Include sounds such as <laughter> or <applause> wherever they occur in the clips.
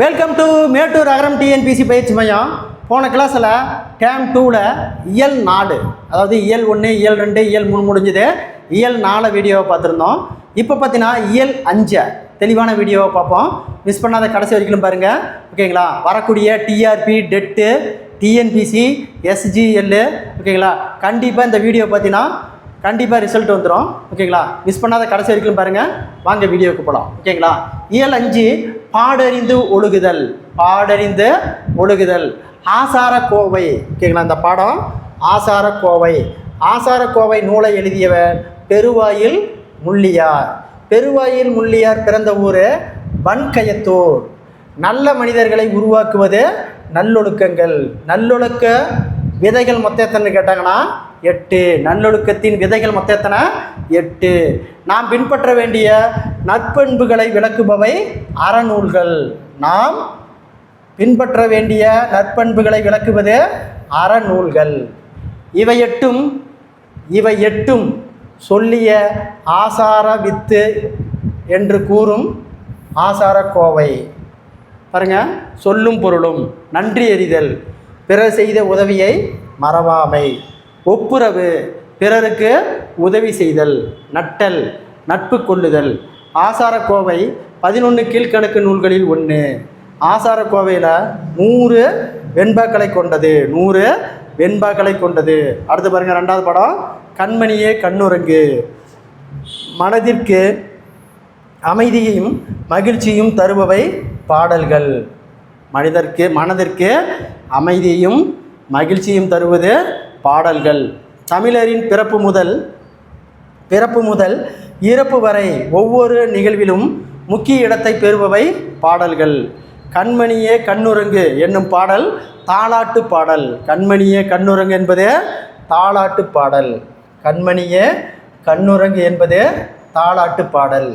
Welcome to Mettur Agaram TNPSC பயிற்சி மையம். போன கிளாஸில் டேம் டூவில் இயல் நாலு. அதாவது இயல் ஒன்று இயல் ரெண்டு இயல் மூணு முடிஞ்சுது. இயல் நாலு வீடியோவை பார்த்துருந்தோம். இப்போ பார்த்தீங்கன்னா இயல் அஞ்சை. தெளிவான வீடியோவை பார்ப்போம். மிஸ் பண்ணாத கடைசி வரைக்கும் பாருங்கள் ஓகேங்களா? வரக்கூடிய டிஆர்பி டெட்டு டிஎன்பிசி எஸ்ஜிஎல்லு ஓகேங்களா? கண்டிப்பாக இந்த வீடியோ பார்த்தீங்கன்னா கண்டிப்பாக ரிசல்ட் வந்துடும் ஓகேங்களா மிஸ் பண்ணாத கடைசி வரைக்கும் பாருங்கள் வாங்க வீடியோவுக்கு போகலாம் ஓகேங்களா இயல் அஞ்சு பாடறிந்து ஒழுகுதல். பாடறிந்து ஒழுகுதல். ஆசார கோவை. ஓகேங்களா இந்த பாடம். ஆசார கோவை. ஆசார கோவை நூலை எழுதியவர் பெருவாயில் முள்ளியார். பெருவாயில் முள்ளியார் பிறந்த ஊர் வன்கயத்தூர். நல்ல மனிதர்களை உருவாக்குவது நல்லொழுக்கங்கள். நல்லொழுக்க விதைகள் மொத்தம் எத்தனை கேட்டாங்கன்னா எட்டு. நல்லொழுக்கத்தின் விதைகள் மொத்தம் எத்தனை எட்டு. நாம் பின்பற்ற வேண்டிய நற்பண்புகளை விளக்குபவை அறநூல்கள். நாம் பின்பற்ற வேண்டிய நற்பண்புகளை விளக்குவது அறநூல்கள். இவை எட்டும் இவை எட்டும் சொல்லிய ஆசார வித்து என்று கூறும் ஆசார கோவை. பாருங்க சொல்லும் பொருளும் நன்றி எறிதல். பிறர் செய்த உதவியை மறவாமை. ஒப்புரவு. பிறருக்கு உதவி செய்தல் நட்டல் நட்பு கொள்ளுதல். ஆசாரக்கோவை பதினொன்று கீழ்கணக்கு நூல்களில் ஒன்று ஆசாரக்கோவையில் நூறு வெண்பாக்களை கொண்டது. நூறு வெண்பாக்களை கொண்டது. அடுத்து பாருங்கள் ரெண்டாவது படம் கண்மணியே கண்ணுரங்கு மனதிற்கு அமைதியையும் மகிழ்ச்சியும் தருபவை பாடல்கள். மனிதர்க்கு மனதிற்கு அமைதியையும் மகிழ்ச்சியும் தருவது பாடல்கள். தமிழரின் பிறப்பு முதல் பிறப்பு முதல் இறப்பு வரை ஒவ்வொரு நிகழ்விலும் முக்கிய இடத்தை பெறுபவை பாடல்கள். கண்மணியே கண்ணுரங்கு என்னும் பாடல் தாளாட்டு பாடல். கண்மணியே கண்ணுரங்கு என்பதே தாளாட்டு பாடல். கண்மணியே கண்ணுரங்கு என்பதே தாளாட்டு பாடல்.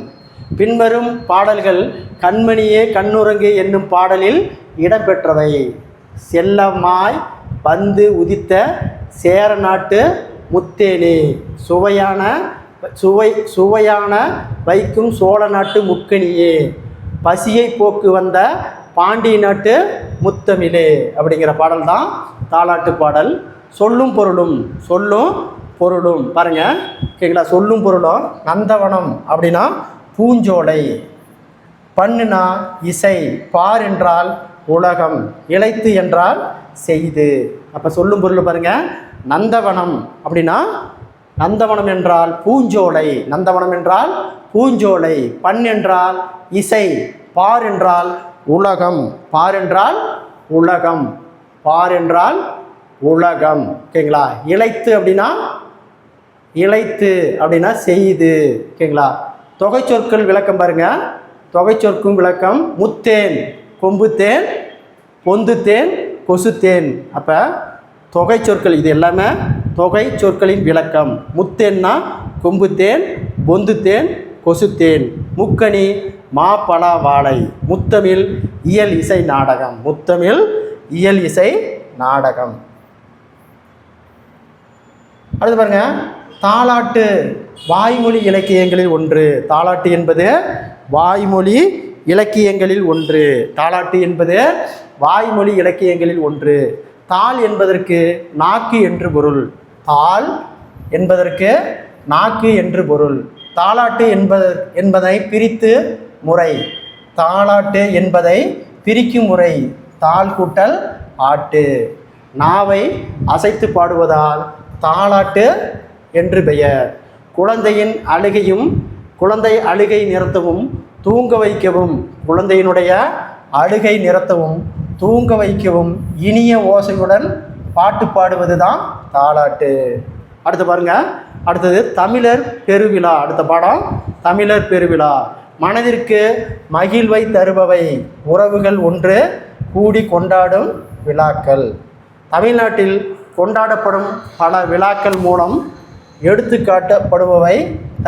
பின்வரும் பாடல்கள் கண்மணியே கண்ணுரங்கு என்னும் பாடலில் இடம்பெற்றவை. செல்லமாய் வந்து உதித்த சேர நாட்டு முத்தேனே சுவையான சுவை சுவையான வைக்கும் சோழ நாட்டு முக்கணியே. பசியை போக்கு வந்த பாண்டி நாட்டு முத்தமிழே அப்படிங்கிற பாடல் தான் தாலாட்டு பாடல். சொல்லும் பொருளும் சொல்லும் பொருளும். பாருங்க ஓகேங்களா சொல்லும் பொருளும் நந்தவனம் அப்படின்னா பூஞ்சோலை. பண்ணுனா இசை பார் என்றால் உலகம் இழைத்து என்றால் செய்து. அப்போ சொல்லும் பொருள் பாருங்கள் நந்தவனம் அப்படின்னா நந்தவனம் என்றால் பூஞ்சோலை. நந்தவனம் என்றால் பூஞ்சோலை. பண் என்றால் இசை. பார் என்றால் உலகம். பார் என்றால் உலகம். பார் என்றால் உலகம். ஓகேங்களா? இழைத்து அப்படின்னா இழைத்து அப்படின்னா செய்து. ஓகேங்களா? தொகை சொற்கள் விளக்கம் பாருங்க. தொகை சொற்கும் விளக்கம் முத்தேன் கொம்புத்தேன் பொந்துத்தேன் கொசுத்தேன். அப்போ தொகை சொற்கள் இது எல்லாமே தொகை சொற்களின் விளக்கம். முத்தேன்னா கொம்புத்தேன் பொந்துத்தேன் கொசுத்தேன். முக்கணி மாப்பழா வாழை. முத்தமிழ் இயல் இசை நாடகம். முத்தமிழ் இயல் இசை நாடகம். அடுத்து பாருங்க. தாலாட்டு வாய்மொழி இலக்கியங்களில் ஒன்று. தாலாட்டு என்பது வாய்மொழி இலக்கியங்களில் ஒன்று. தாலாட்டு என்பது வாய்மொழி இலக்கியங்களில் ஒன்று. தாள் என்பதற்கு நாக்கு என்று பொருள். தாள் என்பதற்கு நாக்கு என்று பொருள். தாலாட்டு என்பது என்பதை பிரித்து முறை. தாலாட்டு என்பதை பிரிக்கும் முறை. தாள் கூட்டல் ஆட்டு. நாவை அசைத்து பாடுவதால் தாலாட்டு என்று பெயர். குழந்தையின் அழுகையும் குழந்தை அழுகை நிறுத்தவும் தூங்க வைக்கவும் குழந்தையினுடைய அழுகை நிறத்தவும் தூங்க வைக்கவும் இனிய ஓசையுடன் பாட்டு பாடுவது தான் தாலாட்டு அடுத்து பாருங்க. அடுத்தது தமிழர் பெருவிழா. அடுத்த பாடம் தமிழர் பெருவிழா. மனதிற்கு மகிழ்வை தருபவை உறவுகள் ஒன்று கூடி கொண்டாடும் விழாக்கள். தமிழ்நாட்டில் கொண்டாடப்படும் பல விழாக்கள் மூலம் எடுத்துக்காட்டப்படுபவை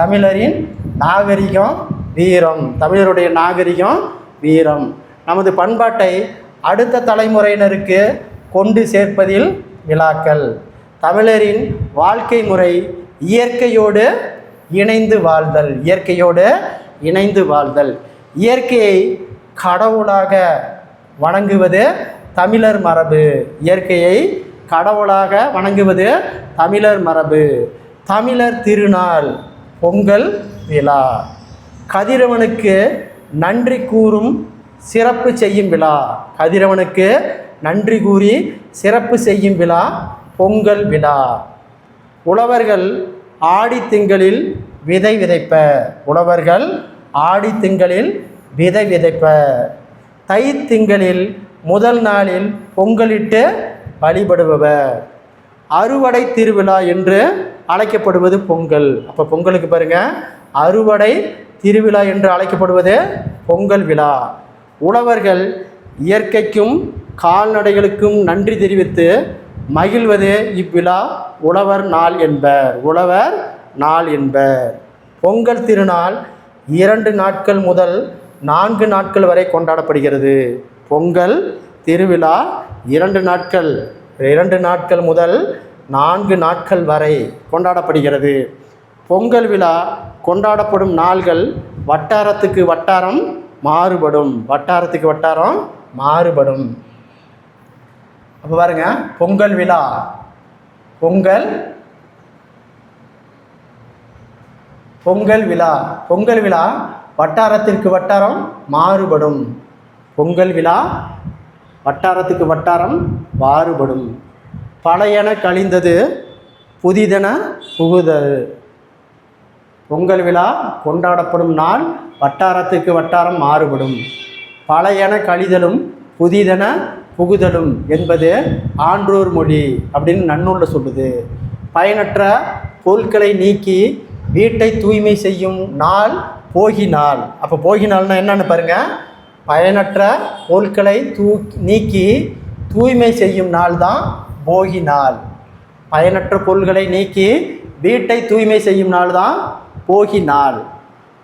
தமிழரின் நாகரிகம் வீரம். தமிழருடைய நாகரிகம் வீரம். நமது பண்பாட்டை அடுத்த தலைமுறையினருக்கு கொண்டு சேர்ப்பதில் விழாக்கள். தமிழரின் வாழ்க்கை முறை இயற்கையோடு இணைந்து வாழ்தல். இயற்கையோடு இணைந்து வாழ்தல். இயற்கையை கடவுளாக வணங்குவது தமிழர் மரபு. இயற்கையை கடவுளாக வணங்குவது தமிழர் மரபு. தமிழர் திருநாள் பொங்கல் விழா. கதிரவனுக்கு நன்றி கூறும் சிறப்பு செய்யும் விழா. கதிரவனுக்கு நன்றி கூறி சிறப்பு செய்யும் விழா பொங்கல் விழா. உழவர்கள் ஆடி திங்களில் விதை விதைப்ப உழவர்கள் ஆடி திங்களில் விதை விதைப்ப தை திங்களில் முதல் நாளில் பொங்கலிட்டு வழிபடுபவர். அறுவடை திருவிழா என்று அழைக்கப்படுவது பொங்கல். அப்போ பொங்கலுக்கு பாருங்கள் அறுவடை திருவிழா என்று அழைக்கப்படுவது பொங்கல் விழா. உழவர்கள் இயற்கைக்கும் கால்நடைகளுக்கும் நன்றி தெரிவித்து மகிழ்வது இவ்விழா உழவர் நாள் என்பர். உழவர் நாள் என்பர். பொங்கல் திருநாள் இரண்டு நாட்கள் முதல் நான்கு நாட்கள் வரை கொண்டாடப்படுகிறது. பொங்கல் திருவிழா இரண்டு நாட்கள் இரண்டு நாட்கள் முதல் நான்கு நாட்கள் வரை கொண்டாடப்படுகிறது. பொங்கல் விழா கொண்டாடப்படும் நாள்கள் வட்டாரத்துக்கு வட்டாரம் மாறுபடும். வட்டாரத்துக்கு வட்டாரம் மாறுபடும். அப்போ பாருங்க பொங்கல் விழா. பொங்கல் பொங்கல் விழா. பொங்கல் விழா வட்டாரத்திற்கு வட்டாரம் மாறுபடும். பொங்கல் விழா வட்டாரத்துக்கு வட்டாரம் மாறுபடும். பழையன கழிந்தது புதிதென புகுதது. பொங்கல் விழா கொண்டாடப்படும் நாள் வட்டாரத்துக்கு வட்டாரம் மாறுபடும். பழையன கழிதலும் புதிதென புகுதலும் என்பது ஆன்றோர் மொழி அப்படின்னு நன்னூலில் சொல்லுது. பயனற்ற பொருட்களை நீக்கி வீட்டை தூய்மை செய்யும் நாள் போகி நாள் அப்போ போகி நாள்னால் என்னன்னு பாருங்கள் பயனற்ற பொருட்களை தூ நீக்கி தூய்மை செய்யும் நாள் தான் போகி நாள் பயனற்ற பொருள்களை நீக்கி வீட்டை தூய்மை செய்யும் நாள் தான் போகி நாள்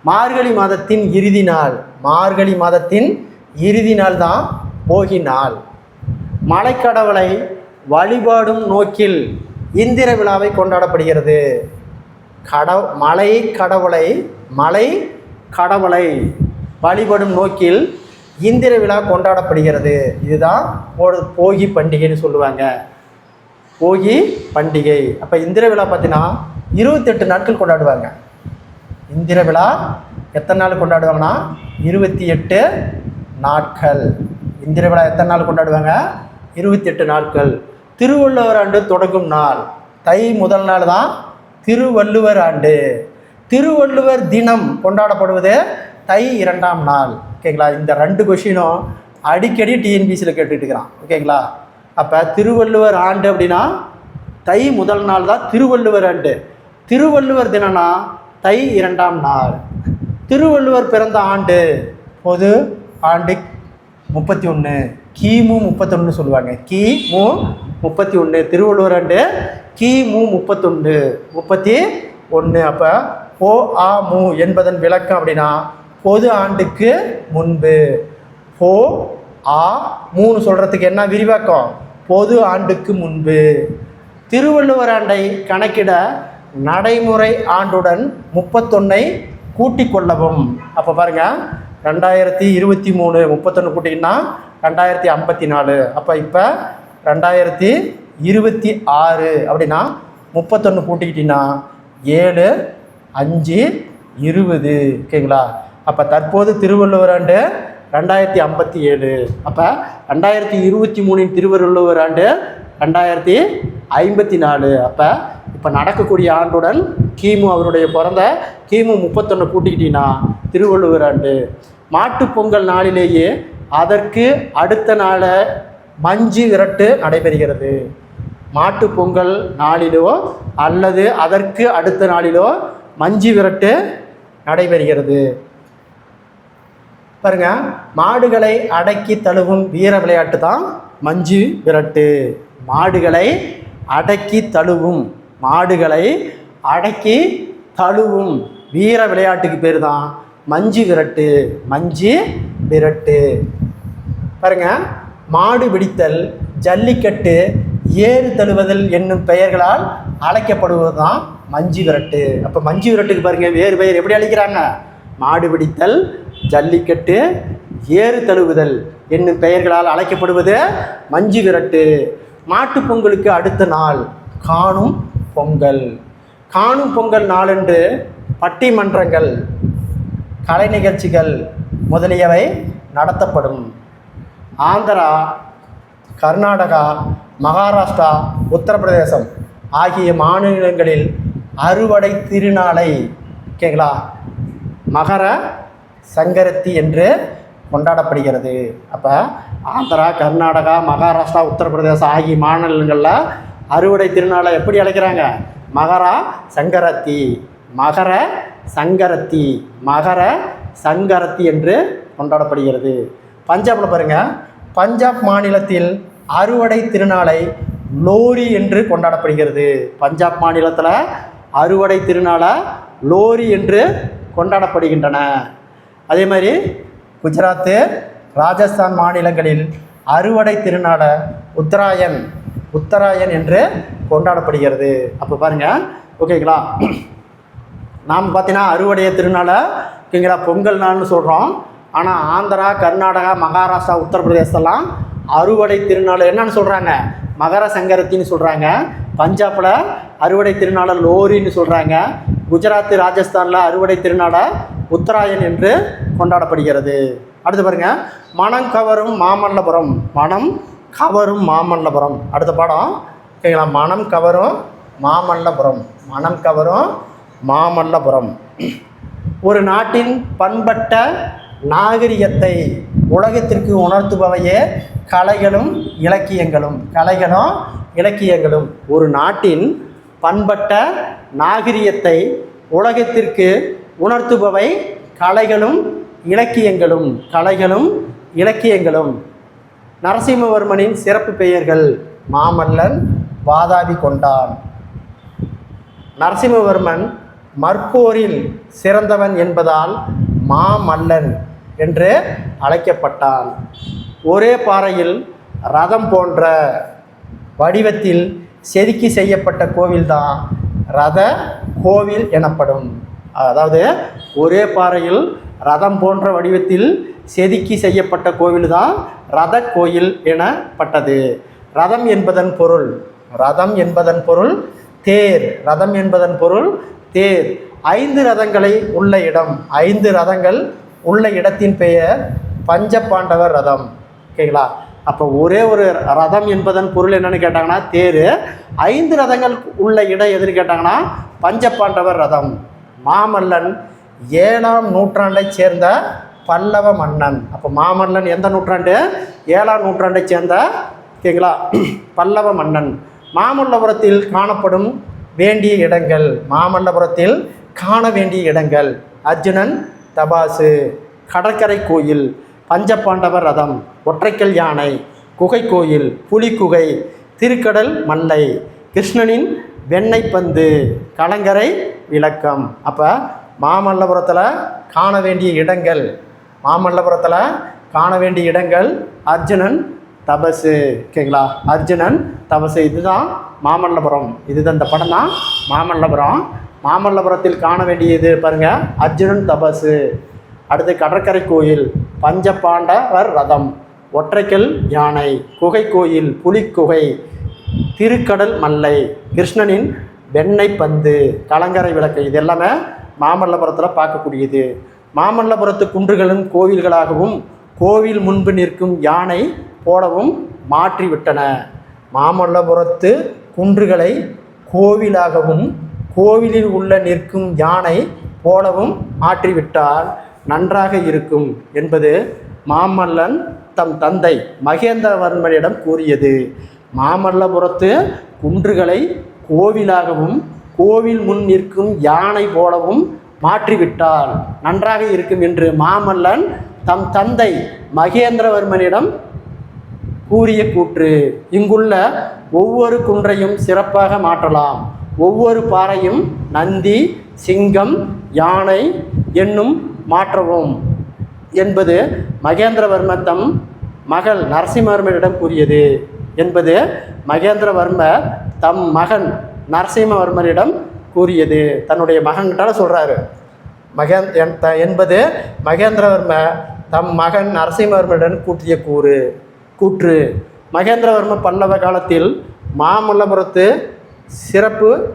மார்கழி மாதத்தின் இறுதி நாள். மார்கழி மாதத்தின் இறுதி நாள் தான் போகி நாள் மலைக்கடவுளை வழிபாடும் நோக்கில் இந்திர விழாவை கொண்டாடப்படுகிறது. கட மலை கடவுளை மலை கடவுளை வழிபடும் நோக்கில் இந்திர விழா கொண்டாடப்படுகிறது. இதுதான் போகி பண்டிகைன்னு சொல்லுவாங்க. போகி பண்டிகை. அப்போ இந்திர விழா பார்த்தீங்கன்னா இருபத்தெட்டு நாட்கள் கொண்டாடுவாங்க. இந்திர விழா எத்தனை நாள் கொண்டாடுவாங்கன்னா? இருபத்தி எட்டு நாட்கள். இந்திர விழா எத்தனை நாள் கொண்டாடுவாங்க? இருபத்தி எட்டு நாட்கள். திருவள்ளுவர் ஆண்டு தொடங்கும் நாள். தை முதல் நாள் தான் திருவள்ளுவர் ஆண்டு. திருவள்ளுவர் தினம் கொண்டாடப்படுவது தை இரண்டாம் நாள். ஓகேங்களா? இந்த ரெண்டு கொஷினும் அடிக்கடி டிஎன்பிசியில் கேட்டுட்டு இருக்கிறான். ஓகேங்களா? அப்போ திருவள்ளுவர் ஆண்டு அப்படின்னா தை முதல் நாள் தான் திருவள்ளுவர் ஆண்டு. திருவள்ளுவர் தினம்னா தை இரண்டாம் நாள். திருவள்ளுவர் பிறந்த ஆண்டு பொது ஆண்டு முப்பத்தி ஒன்று கிமு முப்பத்தொன்று சொல்லுவாங்க. கி மு முப்பத்தி ஒன்று திருவள்ளுவர் ஆண்டு கிமு முப்பத்தொன்று முப்பத்தி ஒன்று அப்போ ஓ ஆ மு என்பதன் விளக்கம் அப்படின்னா பொது ஆண்டுக்கு முன்பு. போ ஆ மூணு சொல்கிறதுக்கு என்ன விரிவாக்கம்? பொது ஆண்டுக்கு முன்பு. திருவள்ளுவர் ஆண்டை கணக்கிட நடைமுறை ஆண்டுடன் முப்பத்தொன்னை கூட்டிக் கொள்ளவும். அப்போ பாருங்கள் ரெண்டாயிரத்தி இருபத்தி மூணு முப்பத்தொன்று கூட்டிங்கன்னா ரெண்டாயிரத்தி ஐம்பத்தி நாலு அப்போ இப்போ ரெண்டாயிரத்தி இருபத்தி ஆறு அப்படின்னா முப்பத்தொன்று கூட்டிக்கிட்டிங்கன்னா ஏழு அஞ்சு இருபது. ஓகேங்களா? அப்போ தற்போது திருவள்ளுவர் ஆண்டு ரெண்டாயிரத்தி ஐம்பத்தி ஏழு அப்போ ரெண்டாயிரத்தி இருபத்தி மூணின் திருவள்ளுவர் ஆண்டு ரெண்டாயிரத்தி ஐம்பத்தி நாலு அப்போ இப்போ நடக்கக்கூடிய ஆண்டுடன் கிமு அவருடைய பிறந்த கிமு முப்பத்தொன்று கூட்டிக்கிட்டீங்கன்னா திருவள்ளுவர் ஆண்டு. மாட்டுப் பொங்கல் நாளிலேயே அதற்கு அடுத்த நாளை மஞ்சு விரட்டு நடைபெறுகிறது. மாட்டு பொங்கல் நாளிலோ அல்லது அதற்கு அடுத்த நாளிலோ மஞ்சு விரட்டு நடைபெறுகிறது. பாருங்க மாடுகளை அடக்கி தழுவும் வீர விளையாட்டு தான் மஞ்சு விரட்டு. மாடுகளை அடக்கி தழுவும். மாடுகளை அடக்கி தழுவும். வீர விளையாட்டுக்கு பேர் தான் மஞ்சு விரட்டு மஞ்சு விரட்டு. பாருங்க மாடு பிடித்தல் ஜல்லிக்கட்டு ஏறு தழுவுதல் என்னும் பெயர்களால் அழைக்கப்படுவது தான் மஞ்சு விரட்டு. அப்போ மஞ்சு விரட்டுக்கு பாருங்க வேறு பெயர் எப்படி அழைக்கிறாங்க? மாடு பிடித்தல் ஜல்லிக்கட்டு ஏறு தழுவுதல் என்னும் பெயர்களால் அழைக்கப்படுவது மஞ்சு விரட்டு. மாட்டுப் பொங்கலுக்கு அடுத்த நாள் காணும் பொங்கல். காணும் பொங்கல் நாளன்று பட்டிமன்றங்கள் கலை நிகழ்ச்சிகள் முதலியவை நடத்தப்படும். ஆந்திரா கர்நாடகா மகாராஷ்டிரா உத்தரப்பிரதேசம் ஆகிய மாநிலங்களில் அறுவடை திருநாளை ஓகேங்களா மகர சங்கரத்தி என்று கொண்டாடப்படுகிறது. அப்போ ஆந்திரா கர்நாடகா மகாராஷ்டிரா உத்தரப்பிரதேசம் ஆகிய மாநிலங்களில் அறுவடை திருநாளை எப்படி அழைக்கிறாங்க? மகரா சங்கரத்தி. மகர சங்கரத்தி. மகர சங்கரத்தி என்று கொண்டாடப்படுகிறது. பஞ்சாபில் பாருங்கள் பஞ்சாப் மாநிலத்தில் அறுவடை திருநாளை லோரி என்று கொண்டாடப்படுகிறது. பஞ்சாப் மாநிலத்தில் அறுவடை திருநாளை லோரி என்று கொண்டாடப்படுகின்றன. அதே மாதிரி குஜராத்து ராஜஸ்தான் மாநிலங்களில் அறுவடை திருநாளை உத்தராயன் உத்தராயன் என்று கொண்டாடப்படுகிறது. அப்போ பாருங்கள் ஓகேங்களா? நாம் பார்த்தீங்கன்னா அறுவடைய திருநாளை ஓகேங்களா பொங்கல் நாள்னு சொல்கிறோம் ஆனால் ஆந்திரா கர்நாடகா மகாராஷ்டிரா உத்தரப்பிரதேசத்தெல்லாம் அறுவடை திருநாள் என்னன்னு சொல்கிறாங்க மகர சங்கரத்தின்னு சொல்கிறாங்க பஞ்சாபில் அறுவடை திருநாளை லோரின்னு சொல்கிறாங்க குஜராத் ராஜஸ்தானில் அறுவடை திருநாளை உத்தராயன் என்று கொண்டாடப்படுகிறது. அடுத்து பாருங்கள் மனம் கவரும் மாமல்லபுரம். மனம் கவரும் மாமல்லபுரம். அடுத்த படம் ஓகேங்களா மனம் கவரும் மாமல்லபுரம். மனம் கவரும் மாமல்லபுரம். ஒரு நாட்டின் பண்பட்ட நாகரிகத்தை உலகத்திற்கு உணர்த்துபவையே கலைகளும் இலக்கியங்களும். கலைகளும் இலக்கியங்களும். ஒரு நாட்டின் பண்பட்ட நாகரிகத்தை உலகத்திற்கு உணர்த்துபவை கலைகளும் இலக்கியங்களும். கலைகளும் இலக்கியங்களும். நரசிம்மவர்மனின் சிறப்பு பெயர்கள் மாமல்லன் வாதாபி கொண்டான். நரசிம்மவர்மன் மற்போரில் சிறந்தவன் என்பதால் மாமல்லன் என்று அழைக்கப்பட்டான். ஒரே பாறையில் ரதம் போன்ற வடிவத்தில் செதுக்கி செய்யப்பட்ட கோவில்தான் ரத கோவில் எனப்படும். அதாவது ஒரே பாறையில் ரதம் போன்ற வடிவத்தில் செதுக்கி செய்யப்பட்ட கோவில் தான் ரத கோயில் எனப்பட்டது. ரதம் என்பதன் பொருள் ரதம் என்பதன் பொருள் தேர் ரதம் என்பதன் பொருள் தேர். ஐந்து ரதங்களை உள்ள இடம் ஐந்து ரதங்கள் உள்ள இடத்தின் பெயர் பஞ்சபாண்டவர் ரதம். ஓகேங்களா அப்போ ஒரே ஒரு ரதம் என்பதன் பொருள் என்னன்னு கேட்டாங்கன்னா தேர். ஐந்து ரதங்கள் உள்ள இடம் எதுன்னு கேட்டாங்கன்னா பஞ்சபாண்டவர் ரதம். மாமல்லன் ஏழாம் நூற்றாண்டைச் சேர்ந்த பல்லவ மன்னன். அப்போ மாமல்லன் எந்த நூற்றாண்டு? ஏழாம் நூற்றாண்டைச் சேர்ந்த ஓகேங்களா? <clears throat> பல்லவ மன்னன். மாமல்லபுரத்தில் காணப்படும் வேண்டிய இடங்கள். மாமல்லபுரத்தில் காண வேண்டிய இடங்கள். அர்ஜுனன் தபாசு கடற்கரை கோயில் பஞ்சபாண்டவர் ரதம் ஒற்றைக்கல் யானை குகை கோயில் புலிக்குகை திருக்கடல் மல்லை கிருஷ்ணனின் வெண்ணெய் பந்து கலங்கரை விளக்கம். அப்போ மாமல்லபுரத்தில் காண வேண்டிய இடங்கள். மாமல்லபுரத்தில் காண வேண்டிய இடங்கள் அர்ஜுனன் தபசு. ஓகேங்களா அர்ஜுனன் தபசு. இதுதான் மாமல்லபுரம். இதுதான் இந்த படம் தான் மாமல்லபுரம். மாமல்லபுரத்தில் காண வேண்டியது பாருங்கள் அர்ஜுனன் தபசு. அடுத்து கடற்கரை கோயில் பஞ்சபாண்டவர் ரதம். ஒற்றைக்கல் யானை குகை கோயில் புலிக்குகை திருக்கடல் மல்லை கிருஷ்ணனின் வெண்ணெய் பந்து கலங்கரை விளக்கு. இது எல்லாமே மாமல்லபுரத்தில் பார்க்கக்கூடியது. மாமல்லபுரத்து குன்றுகளும் கோவில்களாகவும் கோவில் முன்பு நிற்கும் யானை போலவும் மாற்றிவிட்டன. மாமல்லபுரத்து குன்றுகளை கோவிலாகவும் கோவிலில் உள்ள நிற்கும் யானை போலவும் மாற்றிவிட்டால் நன்றாக இருக்கும் என்பது மாமல்லன் தம் தந்தை மகேந்திரவர்மனிடம் கூறியது. மாமல்லபுரத்து குன்றுகளை கோவிலாகவும் கோவில் முன் நிற்கும் யானை போலவும் மாற்றிவிட்டால் நன்றாக இருக்கும் என்று மாமல்லன் தம் தந்தை மகேந்திரவர்மனிடம் கூறிய கூற்று இங்குள்ள ஒவ்வொரு குன்றையும் சிறப்பாக மாற்றலாம். ஒவ்வொரு பாறையும் நந்தி சிங்கம் யானை என்னும் மாற்றவும் என்பது மகேந்திரவர்ம தம் மகள் நரசிம்மவர்மனிடம் கூறியது என்பது மகேந்திரவர்ம தம் மகன் நரசிம்மவர்மனிடம் கூறியது. தன்னுடைய மகன்கிட்டால சொல்கிறாரு மகேந் என் த- என்பது மகேந்திரவர்ம தம் மகன் நரசிம்மவர்மனுடன் கூட்டிய கூறு கூற்று. மகேந்திரவர்ம பல்லவ காலத்தில் மாமல்லபுரத்து சிறப்பு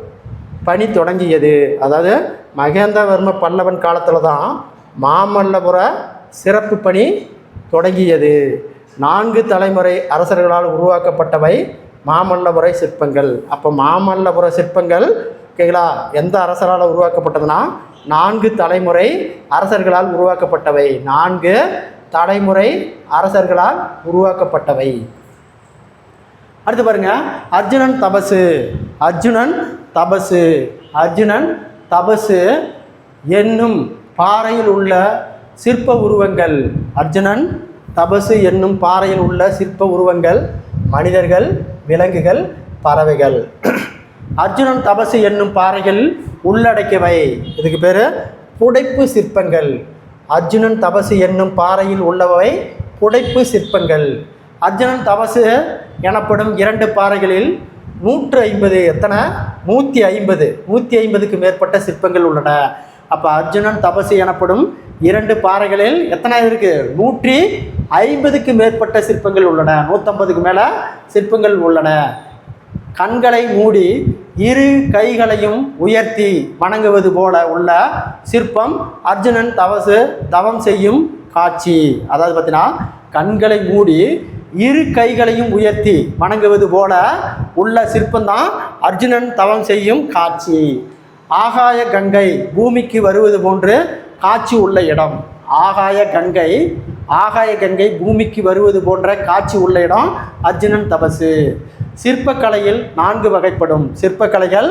பணி தொடங்கியது. அதாவது மகேந்திரவர்ம பல்லவன் காலத்தில் தான் மாமல்லபுர சிறப்பு பணி தொடங்கியது. நான்கு தலைமுறை அரசர்களால் உருவாக்கப்பட்டவை மாமல்லபுர சிற்பங்கள். அப்போ மாமல்லபுர சிற்பங்கள் ஓகேங்களா? எந்த அரசரால் உருவாக்கப்பட்டதுன்னா நான்கு தலைமுறை அரசர்களால் உருவாக்கப்பட்டவை. நான்கு தலைமுறை அரசர்களால் உருவாக்கப்பட்டவை. அடுத்து பாருங்க. அர்ஜுனன் தபசு. அர்ஜுனன் தபசு. அர்ஜுனன் தபசு என்னும் பாறையில் உள்ள சிற்ப உருவங்கள். அர்ஜுனன் தபசு என்னும் பாறையில் உள்ள சிற்ப உருவங்கள் மனிதர்கள் விலங்குகள் பறவைகள். அர்ஜுனன் தபசு என்னும் பாறைகள் உள்ளடக்கியவை. இதுக்கு பேர் புடைப்பு சிற்பங்கள். அர்ஜுனன் தபசு என்னும் பாறையில் உள்ளவை புடைப்பு சிற்பங்கள். அர்ஜுனன் தபசு எனப்படும் இரண்டு பாறைகளில் நூற்று ஐம்பது எத்தனை? நூற்றி ஐம்பது. நூற்றி ஐம்பதுக்கு மேற்பட்ட சிற்பங்கள் உள்ளன. அப்போ அர்ஜுனன் தபசு எனப்படும் இரண்டு பாறைகளில் எத்தனை இருக்குது நூற்றி ஐம்பதுக்கு மேற்பட்ட சிற்பங்கள் உள்ளன. நூற்றம்பதுக்கு மேலே சிற்பங்கள் உள்ளன. கண்களை மூடி இரு கைகளையும் உயர்த்தி வணங்குவது போல உள்ள சிற்பம் அர்ஜுனன் தவசு தவம் செய்யும் காட்சி. அதாவது பார்த்தீங்கன்னா கண்களை மூடி இரு கைகளையும் உயர்த்தி வணங்குவது போல உள்ள சிற்பந்தான் அர்ஜுனன் தவம் செய்யும் காட்சி. ஆகாய கங்கை பூமிக்கு வருவது போன்று காட்சி உள்ள இடம். ஆகாய கங்கை ஆகாய கங்கை பூமிக்கு வருவது போன்ற காட்சி உள்ள இடம் அர்ஜுனன் தபசு. சிற்பக்கலையில் நான்கு வகைப்படும். சிற்பக்கலைகள்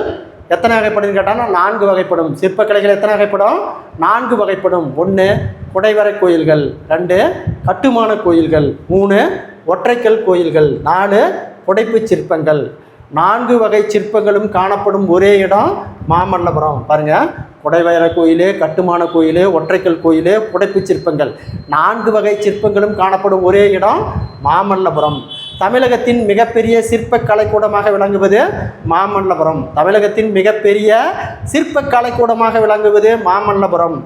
எத்தனை வகைப்படும் கேட்டால் நான்கு வகைப்படும். சிற்பக்கலைகள் எத்தனை வகைப்படும்? நான்கு வகைப்படும். ஒன்று குடைவரை கோயில்கள். ரெண்டு கட்டுமான கோயில்கள். மூணு ஒற்றைக்கல் கோயில்கள். நாலு புடைப்புச் சிற்பங்கள். நான்கு வகை சிற்பங்களும் காணப்படும் ஒரே இடம் மாமல்லபுரம். பாருங்கள் குடைவர கோயில் கட்டுமான கோயில் ஒற்றைக்கல் கோயில் புடைப்புச் சிற்பங்கள். நான்கு வகை சிற்பங்களும் காணப்படும் ஒரே இடம் மாமல்லபுரம். தமிழகத்தின் மிகப்பெரிய சிற்ப கலைக்கூடமாக விளங்குவது மாமல்லபுரம். தமிழகத்தின் மிகப்பெரிய சிற்ப கலைக்கூடமாக விளங்குவது மாமல்லபுரம்.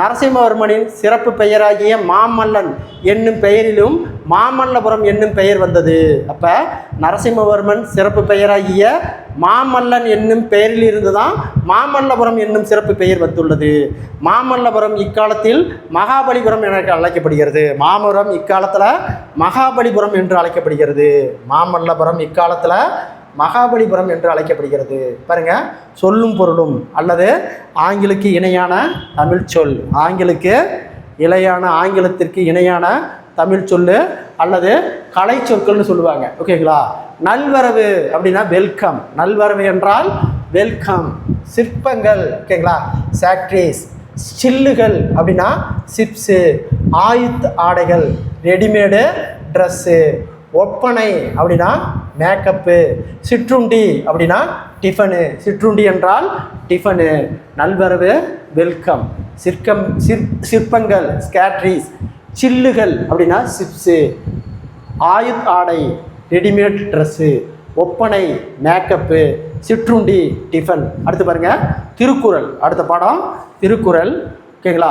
நரசிம்மவர்மனின் சிறப்பு பெயராகிய மாமல்லன் என்னும் பெயரிலும் மாமல்லபுரம் என்னும் பெயர் வந்தது. அப்போ நரசிம்மவர்மன் சிறப்பு பெயராகிய மாமல்லன் என்னும் பெயரில் இருந்து தான் மாமல்லபுரம் என்னும் சிறப்பு பெயர் வந்துள்ளது. மாமல்லபுரம் இக்காலத்தில் மகாபலிபுரம் என அழைக்கப்படுகிறது. மாமபுரம் இக்காலத்தில் மகாபலிபுரம் என்று அழைக்கப்படுகிறது. மாமல்லபுரம் இக்காலத்தில் மகாபலிபுரம் என்று அழைக்கப்படுகிறது. பாருங்க சொல்லும் பொருளும் அல்லது ஆங்கிலுக்கு இணையான தமிழ் சொல் ஆங்கிலுக்கு இணையான ஆங்கிலத்திற்கு இணையான தமிழ் சொல்லு அல்லது கலை சொற்கள்னு சொல்லுவாங்க. ஓகேங்களா நல்வரவு அப்படின்னா வெல்கம் நல்வரவு என்றால் வெல்கம் சிற்பங்கள் ஓகேங்களா சாக்ட்ரிஸ் சில்லுகள் அப்படின்னா சிப்ஸு. ஆயுத் ஆடைகள். ரெடிமேடு ட்ரெஸ்ஸு ஒப்பனை அப்படின்னா மேக்கப்பு சிற்றுண்டி அப்படின்னா டிஃபனு சிற்றுண்டி என்றால் டிஃபனு நல்வரவு வெல்கம் சிற்கம் சிற் சிற்பங்கள் ஸ்கேட்ரிஸ் சில்லுகள் அப்படின்னா சிப்ஸு ஆயுத் ஆடை ரெடிமேட் ட்ரெஸ்ஸு ஒப்பனை மேக்கப்பு சிற்றுண்டி டிஃபன். அடுத்து பாருங்கள் திருக்குறள். அடுத்த பாடம் திருக்குறள். ஓகேங்களா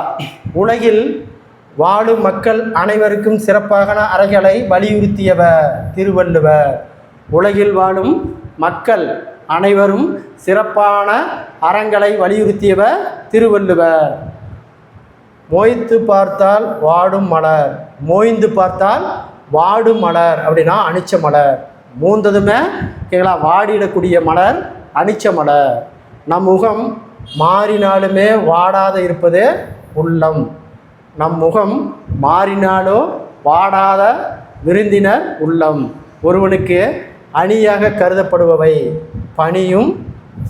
உலகில் வாழும் மக்கள் அனைவருக்கும் சிறப்பான அறைகளை வலியுறுத்தியவர் திருவள்ளுவர். உலகில் வாழும் மக்கள் அனைவரும் சிறப்பான அறங்களை வலியுறுத்தியவர் திருவள்ளுவர். மோய்த்து பார்த்தால் வாடும் மலர். மோய்ந்து பார்த்தால் வாடும் மலர் அப்படின்னா அணிச்ச மலர். மூந்ததுமே கேங்களா வாடிடக்கூடிய மலர் அணிச்ச மலர். நம் முகம் மாறினாலுமே வாடாத இருப்பது உள்ளம். நம் முகம் மாறினாலோ வாடாத விருந்தினர் உள்ளம். ஒருவனுக்கு அணியாக கருதப்படுபவை. பணியும்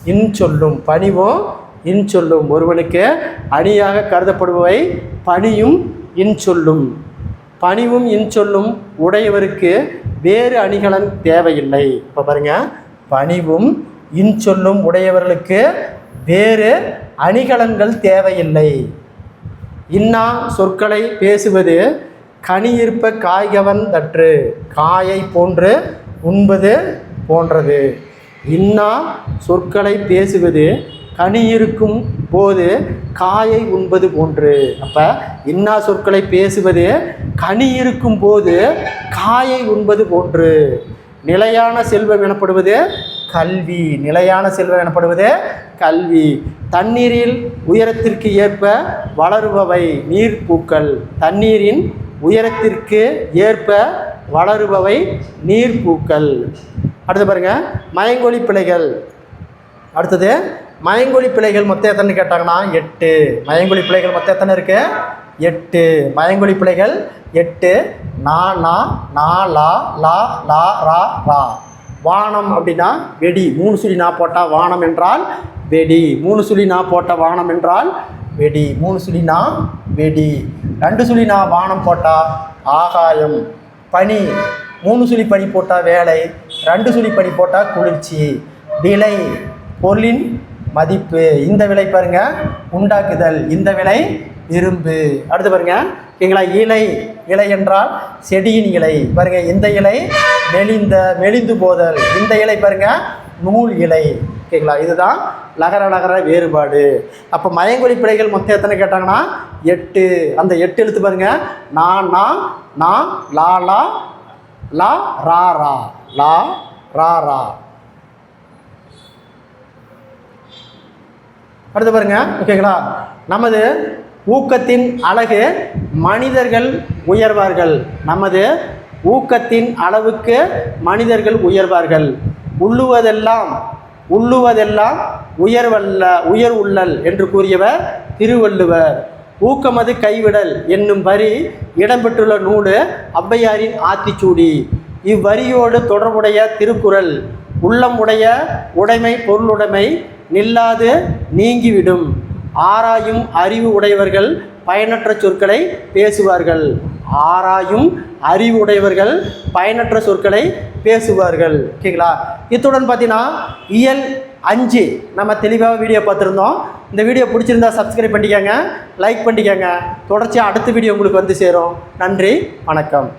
இன்சொல்லும் பணிவும் இன்சொல்லும் ஒருவனுக்கு அணியாக கருதப்படுபவை பணியும் இன்சொல்லும் பணிவும் இன்சொல்லும் உடையவருக்கு வேறு அணிகலன் தேவையில்லை. இப்போ பாருங்க. பணிவும் இன்சொல்லும் உடையவர்களுக்கு வேறு அணிகலன்கள் தேவையில்லை. இன்னா சொற்களை பேசுவது கனியிருப்ப காய்கவன் தற்று காயை போன்று உண்பது போன்றது. இன்னா சொற்களை பேசுவது கனி இருக்கும் போது காயை உண்பது போன்று. அப்போ இன்னா சொற்களை பேசுவது கனி இருக்கும் போது காயை உண்பது போன்று. நிலையான செல்வம் எனப்படுவது கல்வி. நிலையான செல்வம் எனப்படுவது கல்வி. தண்ணீரில் உயரத்திற்கு ஏற்ப வளருபவை நீர்ப்பூக்கள். தண்ணீரின் உயரத்திற்கு ஏற்ப வளருபவை நீர்ப்பூக்கள். அடுத்து பாருங்க மயங்கொழி பிழைகள். அடுத்தது மயங்கொழி பிழைகள் மொத்தம் எத்தனை கேட்டாங்கன்னா? எட்டு. மயங்கொழி பிழைகள் மொத்தம் எத்தனை இருக்கு? எட்டு. மயங்கொழி பிழைகள் எட்டு. நா நா நா லா லா லா ரா ரா. வானம் அப்படின்னா வெடி. மூணு சுழி நான் போட்டால் வானம் என்றால் வெடி. மூணு சுழி நான் போட்ட வானம் என்றால் வெடி. மூணு சுழினா வெடி. ரெண்டு சுழி நான் வானம் போட்டால் ஆகாயம். பனி. மூணு சுழி பனி போட்டால் வேலை. ரெண்டு சுழி பனி போட்டால் குளிர்ச்சி. விலை. பொருளின் மதிப்பு இந்த விலை பாருங்க. உண்டாக்குதல் இந்த விலை இரும்பு. அடுத்து பாருங்க. ஓகேங்களா இலை இலை என்றால் செடியின் இலை. பாருங்க இந்த இலை மெலிந்த மெலிந்து போதல். இந்த இலை பாருங்க நூல் இலை. ஓகேங்களா இதுதான் நகர நகர வேறுபாடு. அப்போ மயங்கொலி பிழைகள் மொத்தம் எத்தனை கேட்டாங்கன்னா? எட்டு. அந்த எட்டு எழுத்து பாருங்க. நா நா நா லா லா லா ரா ரா. லா ரா ரா. அடுத்து பாருங்க. ஓகேங்களா நமது ஊக்கத்தின் அழகு மனிதர்கள் உயர்வார்கள். நமது ஊக்கத்தின் அளவுக்கு மனிதர்கள் உயர்வார்கள். உள்ளுவதெல்லாம் உள்ளுவதெல்லாம் உயர்வல்ல உயர் உள்ளல் என்று கூறியவர் திருவள்ளுவர். ஊக்கமது கைவிடல் என்னும் வரி இடம்பெற்றுள்ள நூலு ஔவையாரின் ஆத்திச்சூடி. இவ்வரியோடு தொடர்புடைய திருக்குறள் உள்ளம் உடைய உடைமை பொருளுடைமை நில்லாது நீங்கிவிடும். ஆராயும் அறிவு உடையவர்கள் பயனற்ற சொற்களை பேசுவார்கள். ஆராயும் அறிவு உடையவர்கள் பயனற்ற சொற்களை பேசுவார்கள். ஓகேங்களா? இத்துடன் பார்த்தீங்கன்னா இயல் அஞ்சு நம்ம தெளிவாக வீடியோ பார்த்துருந்தோம். இந்த வீடியோ பிடிச்சிருந்தா சப்ஸ்கிரைப் பண்ணிக்கோங்க லைக் பண்ணிக்கோங்க. தொடர்ச்சியாக அடுத்த வீடியோ உங்களுக்கு வந்து சேரும். நன்றி வணக்கம்.